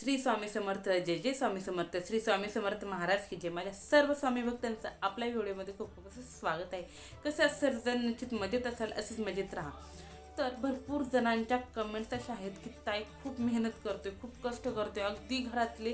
श्री स्वामी समर्थ जय जय स्वामी समर्थ श्री स्वामी समर्थ महाराज की जय. माझ्या सर्व स्वामी भक्तांचं आपल्या व्हिडिओमध्ये खूप खूप असं स्वागत आहे. कसं सर्वजण निश्चित मजेत असाल असेच मजेत राहा. तर भरपूर जणांच्या कमेंट्स अशा आहेत की ताई खूप मेहनत करतोय खूप कष्ट करतोय. अगदी घरातले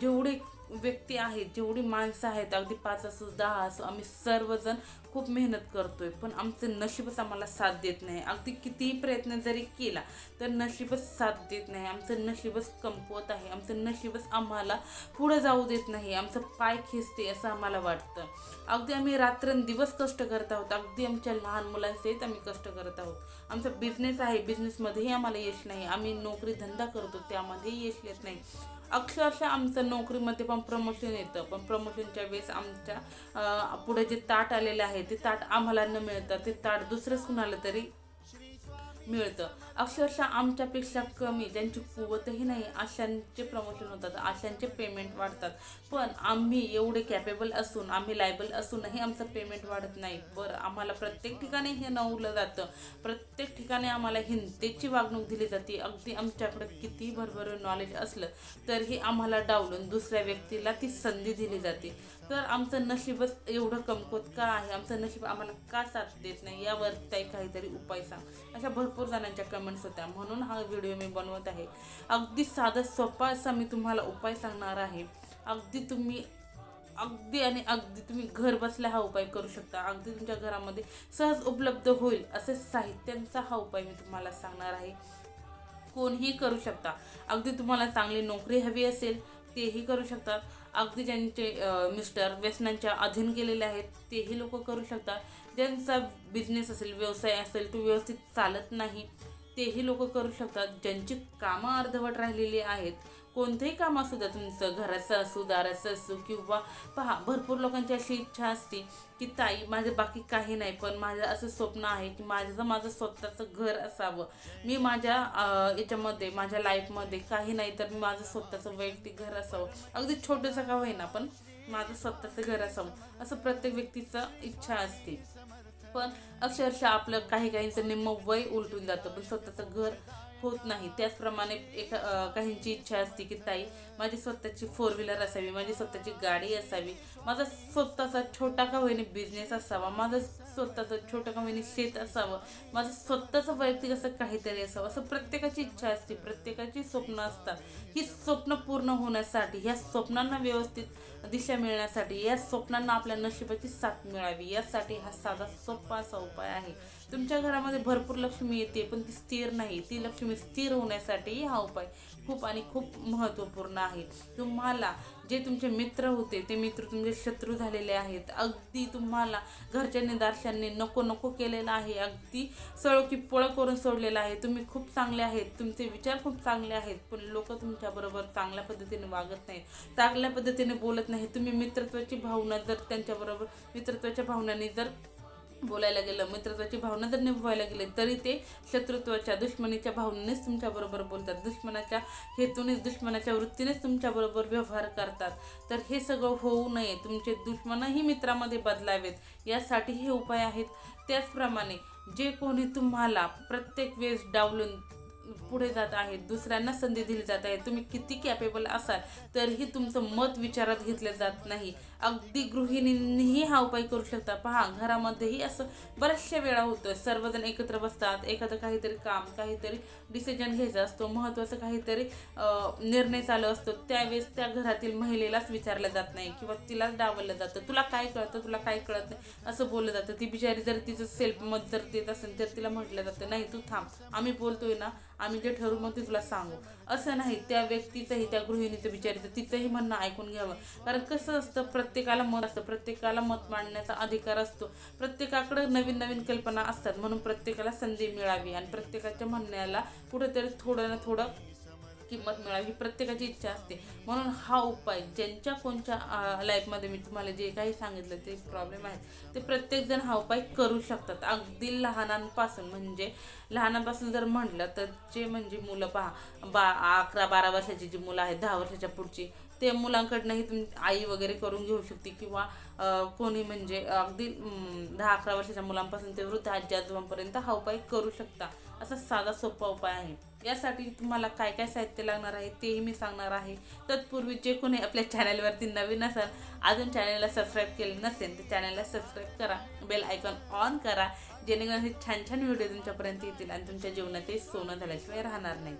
जेवढे व्यक्ती आहेत जेवढी माणसं आहेत अगदी पाच असो दहा असो आम्ही सर्वजण खूप मेहनत करतोय. पण आमचं नशीबच आम्हाला साथ देत नाही. अगदी कितीही प्रयत्न जरी केला तर नशीबच साथ देत नाही. आमचं नशीबच कमकुवत आहे. आमचं नशीबच आम्हाला पुढं जाऊ देत नाही. आमचं पाय खेचते असं आम्हाला वाटतं. अगदी आम्ही रात्रंदिवस कष्ट करत आहोत. अगदी आमच्या लहान मुलांसहित आम्ही कष्ट करत आहोत. आमचा बिझनेस आहे. बिझनेसमध्येही आम्हाला यश नाही. आम्ही नोकरी धंदा करतो त्यामध्येही यश येत नाही. अक्षरशः आमचं नोकरीमध्ये पण प्रमोशन येतं. पण प्रमोशनच्या वेळेस आमच्या पुढे जे ताट आलेले आहे ते ताट आम्हाला न मिळतं ते ताट दुसरंच कुणाला तरी मिळतं. अक्षरशः आमच्यापेक्षा कमी ज्यांची कुवतही नाही अशांचे प्रमोशन होतात अशांचे पेमेंट वाढतात. पण आम्ही एवढे कॅपेबल असून आम्ही लायबल असूनही आमचं पेमेंट वाढत नाही. बरं आम्हाला प्रत्येक ठिकाणी हे नवलं जातं. प्रत्येक ठिकाणी आम्हाला हिंतेची वागणूक दिली जाते. अगदी आमच्याकडे किती भरभरून नॉलेज असलं तरीही आम्हाला डावलून दुसऱ्या व्यक्तीला ती संधी दिली जाते. तर आमचं नशीबच एवढं कमकुवत का आहे? आमचं नशीब आम्हाला का साथ देत नाही? यावर काही काहीतरी उपाय सांग. अशा भरपूर जणांच्या कमी कमेंट्स होत्या. म्हणून हा व्हिडिओ मी बनवत आहे. अगदी साधा सोपा असा मी तुम्हाला उपाय सांगणार आहे. अगदी तुम्ही अगदी आणि अगदी तुम्ही घर बसल्या हा उपाय करू शकता. अगदी तुमच्या घरामध्ये सहज उपलब्ध होईल असे साहित्यांचा हा उपाय मी तुम्हाला सांगणार आहे. कोणीही करू शकता. अगदी तुम्हाला चांगली नोकरी हवी असेल तेही करू शकतात अगदी ज्यांचे मिस्टर व्यसनांच्या अधीन गेलेले आहेत तेही लोक करू शकतात ज्यांचा बिझनेस असेल व्यवसाय असेल तो व्यवस्थित चालत नाही. तेही लोक करू शकतात. ज्यांची कामं अर्धवट राहिलेली आहेत कोणतंही काम असू द्या तुमचं घराचं असू दाराचं असू किंवा पहा भरपूर लोकांची अशी इच्छा असते की ताई माझं बाकी काही नाही पण माझं असं स्वप्न आहे की माझं माझं स्वतःचं घर असावं. मी माझ्या याच्यामध्ये माझ्या लाईफमध्ये काही नाही तर मी माझं स्वतःचं वैयक्तिक घर असावं. अगदी छोटंसं का होईना पण माझं स्वतःचं घर असावं असं प्रत्येक व्यक्तीचं इच्छा असते. पण अक्षरशः आपलं काही काहींचं निम्म वय उलटून जातं. पण स्वतःचं घर होत नाही. त्याचप्रमाणे एका काहींची इच्छा असते की ताई माझी स्वतःची फोर व्हीलर असावी माझी स्वतःची गाडी असावी माझा स्वतःचा छोटा का होईने बिझनेस असावा माझं स्वतःचं छोटं का शेत असावं. माझं स्वतःचं वैयक्तिक असं काहीतरी असावं. असं प्रत्येकाची इच्छा असते प्रत्येकाची स्वप्न असतात. ही स्वप्न पूर्ण होण्यासाठी ह्या स्वप्नांना व्यवस्थित दिशा मिळण्यासाठी या स्वप्नांना आपल्या नशिबाची साथ मिळावी यासाठी हा साधा सोपा असा उपाय आहे. तुमच्या घरामध्ये भरपूर लक्ष्मी येते पण ती स्थिर नाही. ती लक्ष्मी स्थिर होण्यासाठी हा उपाय खूप आणि खूप महत्त्वपूर्ण आहे. तुम्हाला जे तुमचे मित्र होते ते मित्र तुमचे शत्रू झालेले आहेत. अगदी तुम्हाला घरच्यांनी दारशांनी नको नको केलेलं आहे. अगदी सळो की पळ करून सोडलेलं आहे. तुम्ही खूप चांगले आहेत. तुमचे विचार खूप चांगले आहेत. पण लोक तुमच्याबरोबर चांगल्या पद्धतीने वागत नाहीत. चांगल्या पद्धतीने बोलत नाही तुम्ही मित्रत्वाची भावना जर त्यांच्याबरोबर मित्रत्वाच्या भावनांनी जर बोलायला गेलं मित्रत्वाची भावना जर निभवायला गेली तरी ते शत्रुत्वाच्या दुश्मनीच्या भावनेनेच तुमच्याबरोबर बोलतात. दुश्मनाच्या हेतूनेच दुश्मनाच्या वृत्तीनेच तुमच्याबरोबर व्यवहार करतात. तर हे सगळं होऊ नये. तुमचे दुश्मनही मित्रामध्ये बदलावेत. यासाठी हे उपाय आहेत. त्याचप्रमाणे जे कोणी तुम्हाला प्रत्येक वेळेस डावलून पुढे जात आहेत दुसऱ्यांना संधी दिली जात आहे तुम्ही किती कॅपेबल असाल तरीही तुमचं मत विचारात घेतलं जात नाही. अगदी गृहिणींनीही हा उपाय करू शकता. पहा घरामध्येही असं बऱ्याचशा वेळा होतं. सर्वजण एकत्र बसतात एखादं काहीतरी काम काहीतरी डिसिजन घ्यायचा असतो महत्त्वाचं काहीतरी निर्णय चालू असतो. त्यावेळेस त्या घरातील महिलेलाच विचारलं जात नाही किंवा तिलाच डावललं जातं. तुला काय कळतं तुला काय कळत नाही असं बोललं जातं. ती बिचारी जर तिचं सेल्फ मत जर देत असेल तर तिला म्हटलं जातं नाही तू थांब. आम्ही बोलतोय ना आम्ही जे ठरवू मग ते तुला सांगू. असं नाही त्या व्यक्तीचंही त्या गृहिणीचं विचारायचं तिचंही म्हणणं ऐकून घ्यावं. कारण कसं असतं प्रत्येकाला मत असतं प्रत्येकाला मत मांडण्याचा अधिकार असतो. प्रत्येकाकडे नवीन नवीन कल्पना असतात म्हणून प्रत्येकाला संधी मिळावी आणि प्रत्येकाच्या म्हणण्याला कुठेतरी थोडं ना थोडं किंमत मिळावी ही प्रत्येकाची इच्छा असते. म्हणून हा उपाय ज्यांच्या कोणच्या लाईफमध्ये मी तुम्हाला जे काही सांगितलं ते प्रॉब्लेम आहेत. ते प्रत्येकजण हा उपाय करू शकतात. अगदी लहानांपासून म्हणजे लहानांपासून जर म्हटलं तर जे म्हणजे मुलं पहा बा अकरा बारा वर्षाची जी मुलं आहेत दहा वर्षाच्या पुढची ते मुलांकडनंही तुम आई वगैरे करून घेऊ शकते किंवा कोणी म्हणजे अगदी दहा अकरा वर्षाच्या मुलांपासून ते वृद्ध आजी आजोबांपर्यंत हा उपाय करू शकता. असा साधा सोपा उपाय आहे. यासाठी तुम्हाला काय काय साहित्य लागणार आहे तेही मी सांगणार आहे. तत्पूर्वी जे कोणी आपल्या चॅनलवरती नवीन असाल अजून चॅनलला सबस्क्राईब केले नसेल तर चॅनलला सबस्क्राईब करा. बेल आयकॉन ऑन करा. जेणेकरून हे छान छान व्हिडिओ तुमच्यापर्यंत येतील आणि तुमच्या जीवनाचे सोनं झाल्याशिवाय राहणार नाही.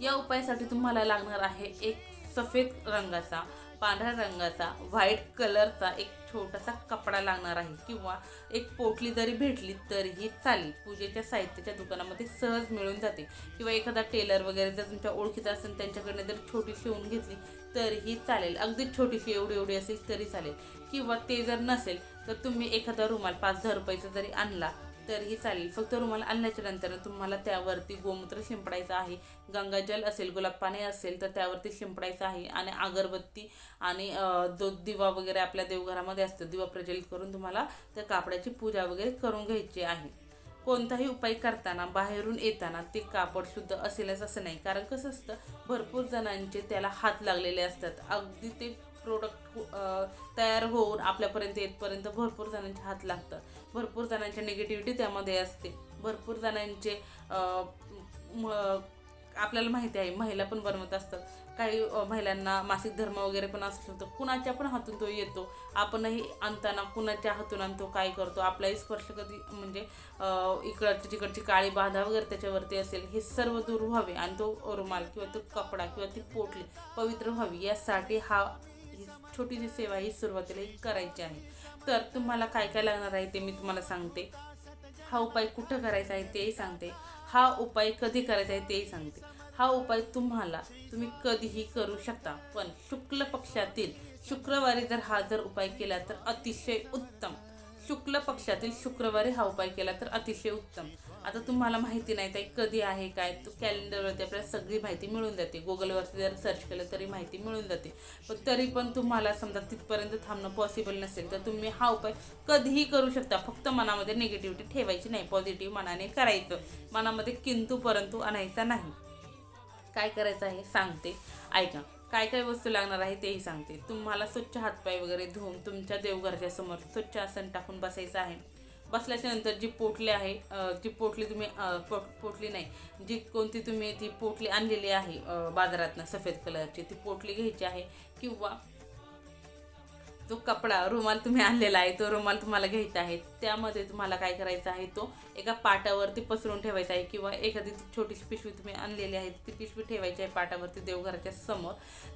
या उपायासाठी तुम्हाला लागणार आहे एक सफेद रंगाचा पांढऱ्या रंगाचा व्हाईट कलरचा एक छोटासा कपडा लागणार आहे. किंवा एक पोटली जरी भेटली तरीही चालेल. पूजेच्या साहित्याच्या दुकानामध्ये सहज मिळून जाते. किंवा एखादा टेलर वगैरे जर तुमच्या ओळखीचा असेल त्यांच्याकडनं जर छोटी शिवून घेतली तरीही चालेल. अगदी छोटीशी एवढी एवढी असेल तरी चालेल. किंवा ते जर नसेल तर तुम्ही एखादा रुमाल पाच हजार रुपयाचा जरी आणला तरीही चालेल. फक्त रुमाल आणल्याच्या नंतर तुम्हाला त्यावरती गोमूत्र शिंपडायचं आहे. गंगाजल असेल गुलाब पाणी असेल तर त्यावरती शिंपडायचं आहे. आणि अगरबत्ती आणि जो दिवा वगैरे आपल्या देवघरामध्ये असतो दिवा प्रज्वलित करून तुम्हाला त्या कापडाची पूजा वगैरे करून घ्यायची आहे. कोणताही उपाय करताना बाहेरून येताना ते कापड शुद्ध असेलच असं नाही. कारण कसं असतं भरपूर जणांचे त्याला हात लागलेले असतात. अगदी ते प्रोडक्ट हो, तयार होऊन आपल्यापर्यंत येतपर्यंत भरपूर जणांचे हात लागतात. भरपूर जणांची निगेटिव्हिटी त्यामध्ये असते. भरपूर जणांचे म- आपल्याला माहिती आहे महिला पण बनवत असतात. काही महिलांना मासिक धर्म वगैरे पण असू शकतो. कुणाच्या पण हातून तो येतो. आपणही आणताना कुणाच्या हातून आणतो काय करतो आपलाही स्पर्श कधी म्हणजे इकडची तिकडची काळी बाधा वगैरे त्याच्यावरती असेल हे सर्व दूर व्हावे. आणि तो रुमाल किंवा तो कपडा किंवा ती पोटली पवित्र व्हावी. यासाठी हा छोटीशी सेवा ही सुरुवातीला करायची आहे. तर तुम्हाला काय काय लागणार आहे ते मी तुम्हाला सांगते. हा उपाय कुठं करायचा आहे तेही सांगते. हा उपाय कधी करायचा आहे तेही सांगते. हा उपाय तुम्हाला तुम्ही कधीही करू शकता. पण शुक्ल पक्षातील शुक्रवारी जर हा जर उपाय केला तर अतिशय उत्तम. शुक्ल पक्षातील शुक्रवारी हा उपाय केला तर अतिशय उत्तम. आता तुम्हाला माहिती नाही ताई कधी आहे काय? तो कॅलेंडरवरती आपल्याला सगळी माहिती मिळून जाते. गुगलवरती जर सर्च केलं तरी माहिती मिळून जाते. पण तरी पण तुम्हाला समजा तिथपर्यंत थांबणं पॉसिबल नसेल तर तुम्ही हा उपाय कधीही करू शकता. फक्त मनामध्ये निगेटिव्हिटी ठेवायची नाही. पॉझिटिव्ह मनाने करायचं. मनामध्ये किंतू परंतु आणायचा नाही. काय करायचं आहे? सांगते. ऐका. काय काय वस्तू लागणार आहे तेही सांगते. तुम्हाला स्वच्छ हातपाय वगैरे धुवून तुमच्या देवघराच्या समोर स्वच्छ आसन टाकून बसायचं आहे. बसल्याच्या नंतर जी पोटली आहे जी पोटली तुम्ही पोट पोटली नाही जी कोणती तुम्ही ती पोटली आणलेली आहे बाजारातनं सफेद कलरची ती पोटली घ्यायची आहे किंवा जो कपडा रुमाल तुम्ही आणलेला आहे तो रुमाल तुम्हाला घ्यायचा आहे त्यामध्ये तुम्हाला काय करायचं आहे तो एका पाटावरती पसरून ठेवायचा आहे किंवा एखादी ती छोटीशी पिशवी तुम्ही आणलेली आहे ती पिशवी ठेवायची आहे पाटावरती देवघराच्या समोर.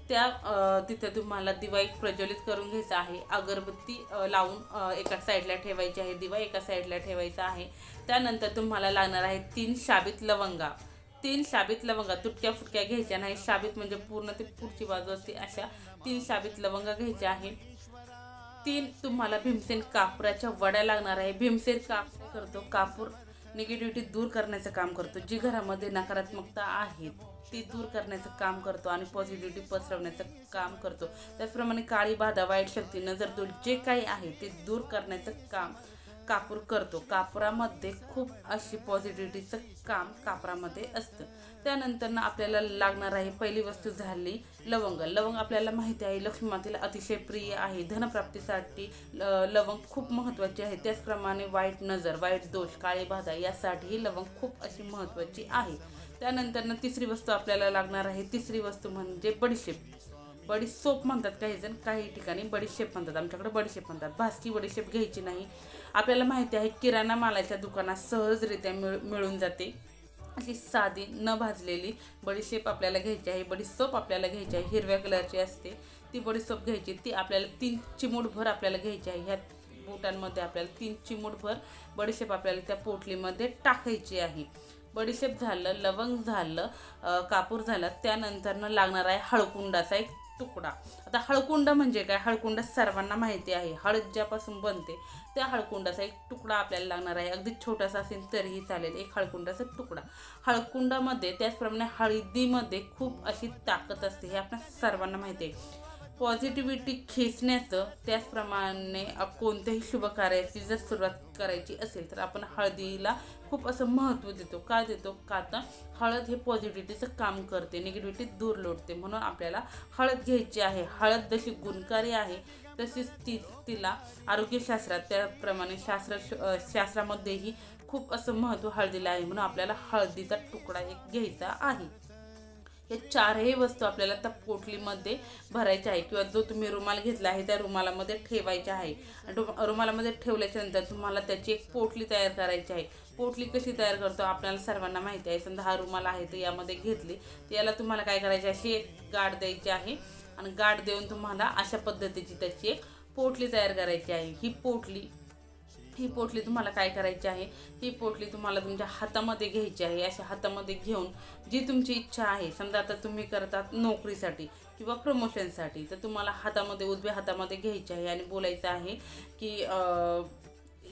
त्या तिथं तुम्हाला दिवा एक प्रज्वलित करून घ्यायचा आहे. अगरबत्ती लावून एका साईडला ठेवायची आहे. दिवा एका साईडला ठेवायचा आहे. त्यानंतर तुम्हाला लागणार आहे तीन शाबीत लवंगा. तीन शाबीत लवंगा तुटक्या फुटक्या घ्यायच्या नाही. शाबीत म्हणजे पूर्ण ते पुढची बाजू असते अशा तीन शाबीत लवंगा घ्यायच्या आहे. तीन तुम्हाला भीमसेन कापराच्या वड्या लागणार आहे. भीमसेन काप करतो. कापूर निगेटिव्हिटी दूर करण्याचं काम करतो. जी घरामध्ये नकारात्मकता आहे ती दूर करण्याचं काम करतो आणि पॉझिटिव्हिटी पसरवण्याचं काम करतो. त्याचप्रमाणे काळी बाधा वाईट शक्ती नजर दूर जे काही आहे ते दूर करण्याचं काम कापूर करतो. कापरामध्ये खूप अशी पॉझिटिव्हिटीचं काम कापरामध्ये असतं. त्यानंतर ना आपल्याला लागणार आहे पहिली वस्तू झाली लवंग. लवंग आपल्याला माहिती आहे लक्ष्मी मातेला अतिशय प्रिय आहे. धनप्राप्तीसाठी ल- लवंग खूप महत्त्वाची आहे. त्याचप्रमाणे वाईट नजर वाईट दोष काळे बाधा यासाठीही लवंग खूप अशी महत्त्वाची आहे. त्यानंतर ना तिसरी वस्तू आपल्याला लागणार आहे. तिसरी वस्तू म्हणजे बडीशेप. बडीशेप म्हणतात काही जण काही ठिकाणी बडीशेप म्हणतात. आमच्याकडे बडीशेप म्हणतात. भासकी बडीशेप घ्यायची नाही. आपल्याला माहिती आहे किराणा मालाच्या दुकानात सहजरित्या मिळ मिळून जाते. अशी साधी न भाजलेली बडीशेप आपल्याला घ्यायची आहे. बडीसोप आपल्याला घ्यायची आहे. हिरव्या कलरची असते. ती बडीसोप घ्यायची. ती आपल्याला तीन चिमूटभर आपल्याला घ्यायची आहे. ह्या बोटांमध्ये आपल्याला तीन चिमूटभर बडीशेप आपल्याला त्या पोटलीमध्ये टाकायची आहे. बडीशेप झालं लवंग झालं कापूर झालं त्यानंतरनं लागणार आहे हळकुंडाचा एक तुकडा. आता हळकुंड म्हणजे काय? हळकुंड सर्वांना माहिती आहे. हळद ज्यापासून बनते त्या हळकुंडाचा एक तुकडा आपल्याला लागणार आहे. अगदी छोटासा असेल तरीही चालेल. एक हळकुंडाचा तुकडा. हळकुंडामध्ये त्याचप्रमाणे हळदीमध्ये खूप अशी ताकद असते हे आपल्या सर्वांना माहिती आहे. पॉझिटिव्हिटी खेचण्याचं त्याचप्रमाणे कोणत्याही शुभ कार्याची जर सुरुवात करायची असेल तर आपण हळदीला खूप असं महत्त्व देतो. का देतो? का तर हळद हे पॉझिटिव्हिटीचं काम करते निगेटिव्हिटी दूर लोटते. म्हणून आपल्याला हळद घ्यायची आहे. हळद जशी गुणकारी आहे तशीच ती तिला आरोग्यशास्त्रात त्याप्रमाणे शास्त्र शास्त्रामध्येही खूप असं महत्त्व हळदीला आहे. म्हणून आपल्याला हळदीचा तुकडा एक घ्यायचा आहे. हे चारही वस्तू आपल्याला त्या पोटलीमध्ये भरायच्या आहे किंवा जो तुम्ही रुमाल घेतला आहे त्या रुमालामध्ये ठेवायच्या आहे. आणि रुमालामध्ये ठेवल्याच्या नंतर तुम्हाला त्याची एक पोटली तयार करायची आहे. पोटली कशी तयार करतो आपल्याला सर्वांना माहिती आहे. समजा हा रुमाल आहे तर यामध्ये घेतली तर याला तुम्हाला काय करायचे अशी एक गाठ द्यायची आहे. आणि गाठ देऊन तुम्हाला अशा पद्धतीची त्याची एक पोटली तयार करायची आहे. ही पोटली ही पोटली तुम्हाला काय करायची आहे? ही पोटली तुम्हाला तुमच्या हातामध्ये घ्यायची आहे. अशा हातामध्ये घेऊन जी तुमची इच्छा आहे समजा आता तुम्ही करतात नोकरीसाठी किंवा प्रमोशनसाठी तर तुम्हाला हातामध्ये उजव्या हातामध्ये घ्यायची आहे आणि बोलायचं आहे की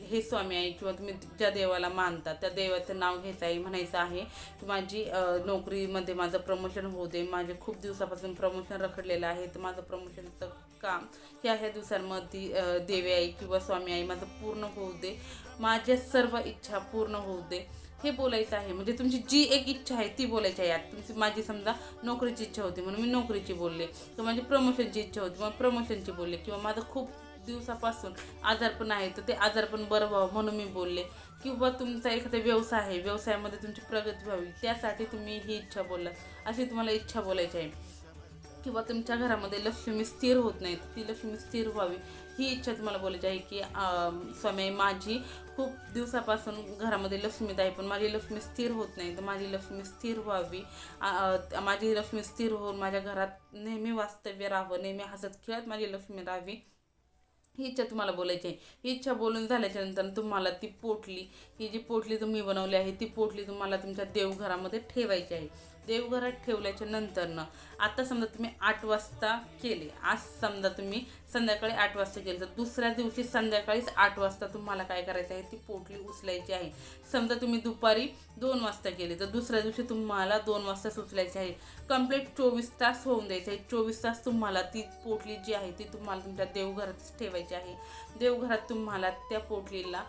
हे स्वामी आहे किंवा तुम्ही ज्या देवाला मानता त्या देवाचं नाव घ्यायचं आहे म्हणायचं आहे की माझी नोकरीमध्ये माझं प्रमोशन होऊ दे. माझे खूप दिवसापासून प्रमोशन रखडलेलं आहे. तर माझं प्रमोशनचं काम ह्या ह्या दिवसांमध्ये देवी आई किंवा स्वामी आई माझं पूर्ण होऊ दे. माझ्या सर्व इच्छा पूर्ण होऊ दे. हे बोलायचं आहे. म्हणजे तुमची जी एक इच्छा आहे ती बोलायची आहे. आता तुमची माझी समजा नोकरीची इच्छा होती म्हणून मी नोकरीची बोलले. किंवा माझी प्रमोशनची इच्छा होती मग प्रमोशनची बोलले. किंवा माझं खूप दिवसापासून आजारपण आहे तर ते आजारपण बरं व्हावं म्हणून मी बोलले. किंवा तुमचा एखादा व्यवसाय आहे व्यवसायामध्ये तुमची प्रगती व्हावी त्यासाठी तुम्ही ही इच्छा बोललात. अशी तुम्हाला इच्छा बोलायची आहे. किंवा तुमच्या घरामध्ये लक्ष्मी स्थिर होत नाही ती लक्ष्मी स्थिर व्हावी ही इच्छा तुम्हाला बोलायची आहे की स्वामी माझी खूप दिवसापासून घरामध्ये लक्ष्मीत आहे पण माझी लक्ष्मी स्थिर होत नाही तर माझी लक्ष्मी स्थिर व्हावी. माझी लक्ष्मी स्थिर होऊन माझ्या घरात नेहमी वास्तव्य राहावं नेहमी हसत खेळत माझी लक्ष्मी राहावी. ही इच्छा तुम्हाला बोलायची आहे. ही इच्छा बोलून झाल्याच्यानंतर तुम्हाला ती पोटली ही जी पोटली तुम्ही बनवली आहे ती पोटली तुम्हाला तुमच्या देवघरामध्ये ठेवायची आहे. देवघरात ठेवल्याच्या नंतरनं आता समजा तुम्ही आठ वाजता केले आज समजा तुम्ही संध्याकाळी आठ वाजता केले तर दुसऱ्या दिवशी संध्याकाळीच आठ वाजता तुम्हाला काय करायचं आहे? ती पोटली उचलायची आहे. समजा तुम्ही दुपारी दोन वाजता केले तर दुसऱ्या दिवशी तुम्हाला दोन वाजता उचलायची आहे. कंप्लीट चोवीस तास होऊन द्यायचे आहे. चोवीस तास तुम्हाला ती पोटली जी आहे ती तुम्हाला तुमच्या देवघरातच ठेवायची आहे. देवघरात तुम्हाला त्या पोटलीला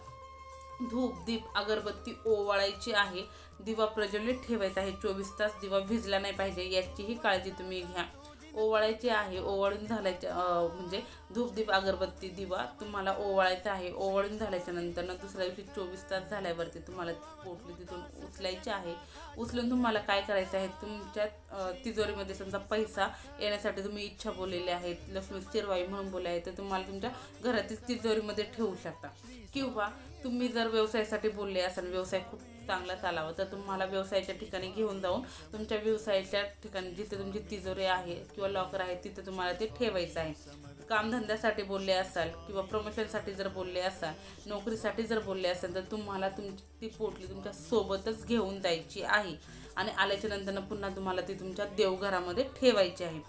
धूप दीप अगरबत्ती ओवाळायची आहे. दिवा प्रज्वलित ठेवायचा आहे. चोवीस तास दिवा भिजला नाही पाहिजे याचीही काळजी तुम्ही घ्या. ओवाळायची आहे. ओवाळून झाल्याच्या म्हणजे धूप दीप अगरबत्ती दिवा तुम्हाला ओवाळायचा आहे. ओवाळून झाल्याच्यानंतर दुसऱ्या दिवशी चोवीस तास झाल्यावरती तुम्हाला पोटली तिथून उचलायची आहे. उचलून तुम्हाला काय करायचं आहे? तुमच्या तिजोरीमध्ये समजा पैसा येण्यासाठी तुम्ही इच्छा बोललेली आहेत लक्ष्मी स्थिरवाई म्हणून बोलले आहे तर तुम्हाला तुमच्या घरातील तिजोरीमध्ये ठेवू शकता. किंवा तुम्ही जर व्यवसायासाठी बोलले असाल व्यवसाय खूप चांगला चालावा तर तुम्हाला व्यवसायाच्या ठिकाणी घेऊन जाऊन तुमच्या व्यवसायाच्या ठिकाणी जिथे तुमची तिजोरी आहे किंवा लॉकर आहे तिथे तुम्हाला ते ठेवायचं आहे. कामधंद्यासाठी बोलले असाल किंवा प्रमोशनसाठी जर बोलले असाल नोकरीसाठी जर बोलले असाल तर तुम्हाला तुमची ती पोटली तुमच्या सोबतच घेऊन जायची आहे. आणि आल्याच्यानंतर पुन्हा तुम्हाला ती तुमच्या देवघरामध्ये ठेवायची आहे.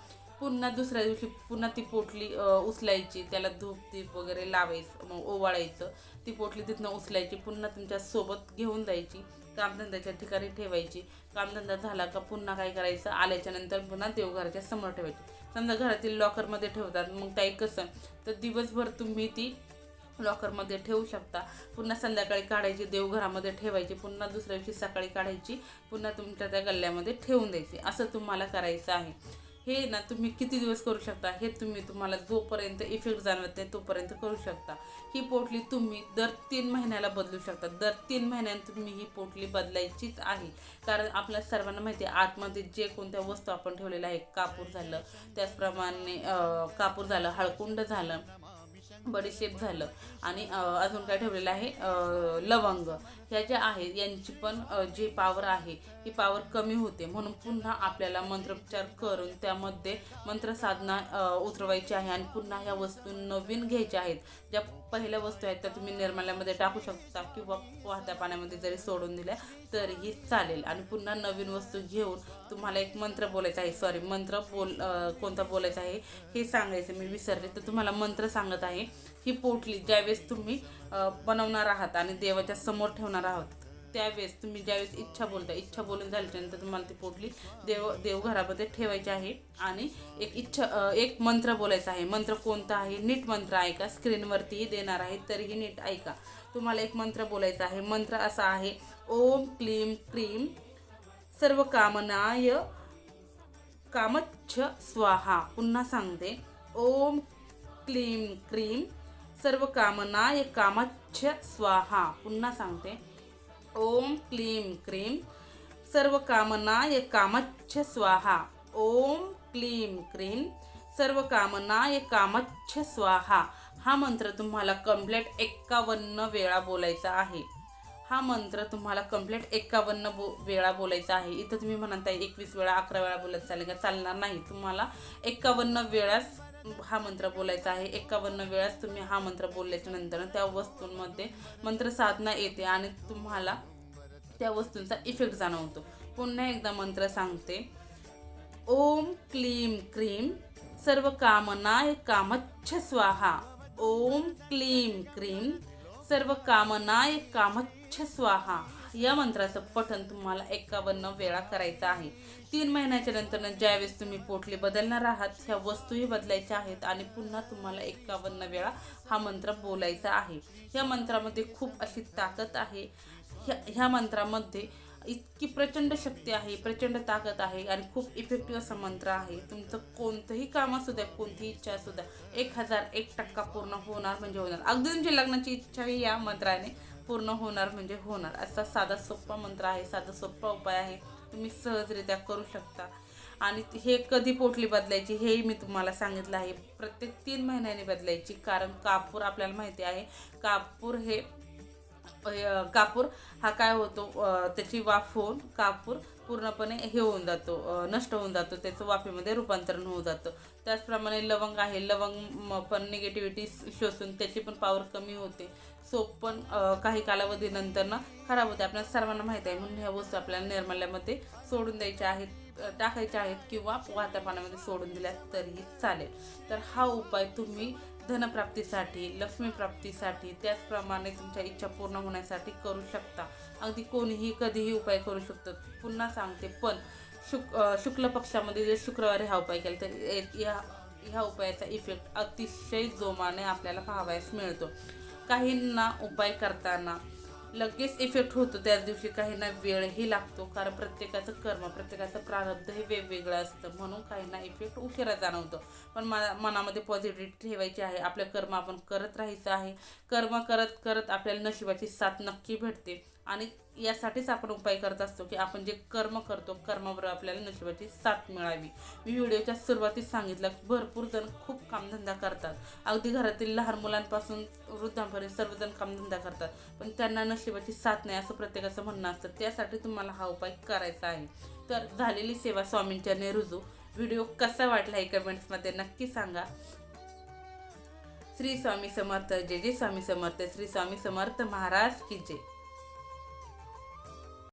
पुन्हा दुसऱ्या दिवशी पुन्हा ती पोटली उचलायची. त्याला धूप दीप वगैरे लावायचं मग ओवाळायचं. ती पोटली तिथनं उचलायची. पुन्हा तुमच्यासोबत घेऊन जायची. कामधंद्याच्या ठिकाणी ठेवायची. कामधंदा झाला का पुन्हा काय करायचं? आल्याच्यानंतर पुन्हा देवघराच्या समोर ठेवायची. समजा घरातील लॉकरमध्ये ठेवतात मग काही कसं? तर दिवसभर तुम्ही ती लॉकरमध्ये ठेवू शकता. पुन्हा संध्याकाळी काढायची देवघरामध्ये ठेवायची. पुन्हा दुसऱ्या दिवशी सकाळी काढायची. पुन्हा तुमच्या त्या गल्ल्यामध्ये ठेवून द्यायची. असं तुम्हाला करायचं आहे. हे ना तुम्ही किती दिवस करू शकता? हे तुम्ही तुम्हाला जोपर्यंत इफेक्ट जाणवत नाही तोपर्यंत करू शकता. ही पोटली तुम्ही दर तीन महिन्याला बदलू शकता. दर तीन महिन्यात तुम्ही ही पोटली बदलायचीच आहे. कारण आपल्या सर्वांना माहिती आहे आतमध्ये जे कोणत्या वस्तू आपण ठेवलेल्या आहे कापूर झालं त्याचप्रमाणे कापूर झालं हळकुंड झालं बडीशेप झालं आणि अजून काय ठेवलेलं आहे? लवंग. ह्या ज्या आहेत यांची पण जी पावर आहे ही पावर कमी होते. म्हणून पुन्हा आपल्याला मंत्रोपचार करून त्यामध्ये मंत्रसाधना उतरवायची आहे. आणि पुन्हा ह्या वस्तू नवीन घ्यायच्या आहेत. ज्या पहिल्या वस्तू आहेत त्या तुम्ही निर्मल्यामध्ये टाकू शकता किंवा वाहत्या पाण्यामध्ये जरी सोडून दिल्या तरीही चालेल. आणि पुन्हा नवीन वस्तू घेऊन तुम्हाला एक मंत्र बोलायचा आहे. सॉरी मंत्र बोल कोणता बोलायचा आहे हे सांगायचं मी विसरले. तर तुम्हाला मंत्र सांगत आहे. ही पोटली ज्यावेळेस तुम्ही बनवणार आहात आणि देवाच्या समोर ठेवणार आहात त्यावेळेस तुम्ही ज्यावेळेस इच्छा बोलता इच्छा बोलून झाल्याच्यानंतर तुम्हाला ती पोटली देव देवघरामध्ये ठेवायची आहे आणि एक इच्छा एक मंत्र बोलायचा आहे. मंत्र कोणता आहे? नीट मंत्र ऐका. स्क्रीनवरतीही देणार आहे तरीही नीट ऐका. तुम्हाला एक मंत्र बोलायचा आहे. मंत्र असा आहे ओम क्लीम क्रीम सर्व कामनाय कामच्छ स्वाहा. पुन्हा सांगते ओम क्लीम क्रीम सर्व कामना ये कामच्छ स्वाहा. पुन्हा सांगते. ओम क्लीम क्रीम सर्व कामना ये कामच्छ स्वाहा. ओम क्लीम क्रीम सर्व कामना ये कामाच्छ स्वाहा. हा मंत्र तुम्हाला कंप्लेट एक्कावन्न वेळा बोलायचा आहे. हा मंत्र तुम्हाला कंप्लीट एक्कावन्न बो वेळा बोलायचा आहे. इथं तुम्ही म्हणताय एकवीस वेळा अकरा वेळा बोलत चालेल का? चालणार नाही. तुम्हाला एक्कावन्न वेळाच हा मंत्र बोलायचा आहे. एक्कावन्न वेळाच तुम्ही हा मंत्र बोलल्याच्या नंतर त्या वस्तूंमध्ये मंत्र साधना येते आणि तुम्हाला त्या वस्तूंचा इफेक्ट जाणवतो. पुन्हा एकदा मंत्र सांगते. ओम क्लीम क्रीम सर्व कामना कामच्छ स्वाहा ओम क्लीम क्रीम सर्व कामना कामच्छ स्वाहा या मंत्राचं पठण तुम्हाला एकावन्न वेळा करायचं आहे. तीन महिन्याच्या नंतर ज्यावेळेस तुम्ही पोटली बदलणार आहात ह्या वस्तूही बदलायच्या आहेत आणि पुन्हा तुम्हाला एकावन्न वेळा हा मंत्र बोलायचा आहे. ह्या मंत्रामध्ये खूप अशी ताकद आहे. ह्या ह्या मंत्रामध्ये इतकी प्रचंड शक्ती आहे प्रचंड ताकद आहे आणि खूप इफेक्टिव्ह असा मंत्र आहे. तुमचं कोणतंही काम असू द्या कोणतीही इच्छा असू द्या एक हजार एक टक्का पूर्ण होणार म्हणजे होणार. अगदी तुमची लग्नाची इच्छाही या मंत्राने पूर्ण होणार म्हणजे होणार. असा साधा सोप्पा मंत्र आहे साधा सोप्पा उपाय आहे. तुम्ही सहजरित्या करू शकता. आणि हे कधी पोटली बदलायची हेही मी तुम्हाला सांगितलं आहे. प्रत्येक तीन महिन्याने बदलायची कारण कापूर आपल्याला माहिती आहे. कापूर हे कापूर हा काय होतो त्याची वाफ होऊन कापूर पूर्णपणे हे होऊन जातो नष्ट होऊन जातो. त्याचं वाफेमध्ये रूपांतरण होऊन जातं. त्याचप्रमाणे लवंग आहे. लवंग पण निगेटिव्हिटी शोषून त्याची पण पॉवर कमी होते. सोप पण काही कालावधीनंतर ना खराब होते. आपल्याला सर्वांना माहीत आहे. म्हणून ह्या वस्तू आपल्याला निर्मल्यामध्ये सोडून द्यायच्या आहेत टाकायच्या आहेत किंवा वाहत्या पाण्यामध्ये सोडून दिल्या तरीही चालेल. तर हा उपाय तुम्ही धनप्राप्तीसाठी लक्ष्मीप्राप्तीसाठी त्याचप्रमाणे तुमच्या इच्छा पूर्ण होण्यासाठी करू शकता. अगदी कोणीही कधीही उपाय करू शकतो. पुन्हा सांगते पण शुक शुक्ल पक्षामध्ये जर शुक्रवारी हा उपाय केला तर या ह्या उपायाचा इफेक्ट अतिशय जोमाने आपल्याला पाहावयास मिळतो. काहींना उपाय करताना लगेच इफेक्ट होतो त्याच दिवशी काहींना वेळही लागतो. कारण प्रत्येकाचं कर्म प्रत्येकाचं प्रारब्ध हे वेगवेगळं असतं. म्हणून काहींना इफेक्ट उशिरा जाणवतो. पण मना मनामध्ये पॉझिटिव्ह ठेवायची आहे. आपलं कर्म आपण करत राहायचं आहे. कर्म करत करत आपल्याला नशिबाची साथ नक्की भेटते. आणि यासाठीच आपण उपाय करत असतो की आपण जे कर्म करतो कर्माबरोबर आपल्याला नशिबाची साथ मिळावी. मी व्हिडिओच्या सुरुवातीस सांगितलं की भरपूर जण खूप कामधंदा करतात. अगदी घरातील लहान मुलांपासून वृद्धांपर्यंत सर्वजण कामधंदा करतात. पण त्यांना नशिबाची साथ नाही असं प्रत्येकाचं म्हणणं असतं. त्यासाठी तुम्हाला हा उपाय करायचा आहे. तर झालेली सेवा स्वामींच्या रुजू. व्हिडिओ कसा वाटला हे कमेंट्समध्ये नक्की सांगा. श्री स्वामी समर्थ जय जय स्वामी समर्थ श्री स्वामी समर्थ महाराज की जय.